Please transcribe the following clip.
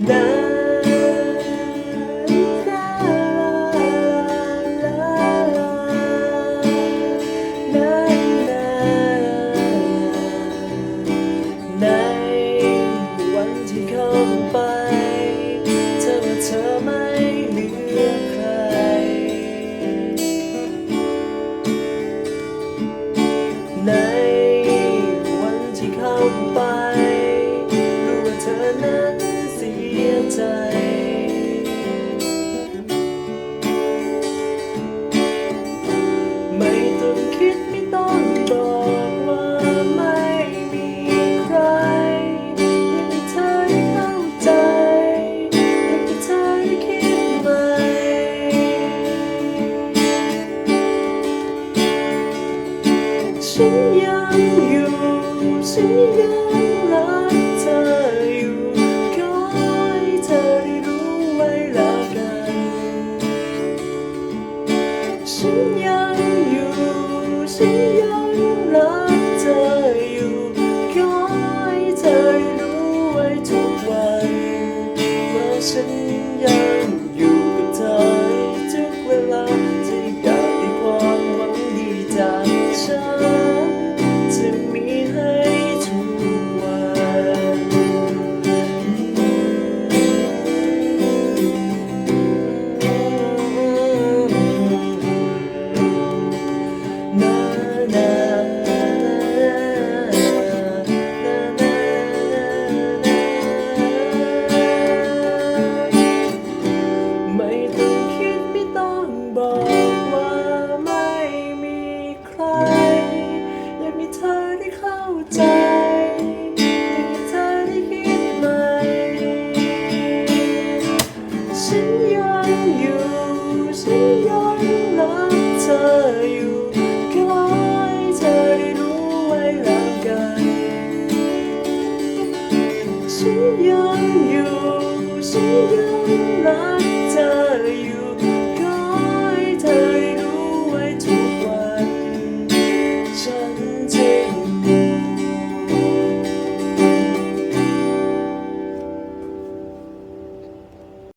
ในวันที่เข้าไป ฉันยังอยู่ ฉันยังรักเธออยู่ ขอให้เธอได้รู้ไว้แล้วกัน ฉันยังอยู่ ฉันยังรักเธออยู่ ขอให้เธอได้รู้ไว้ทุกวันว่าฉัน ฉันยังรักเธออยู่แค่รอให้เธอได้รู้ไว้แล้วกันฉันยังอยู่ฉันยังรัก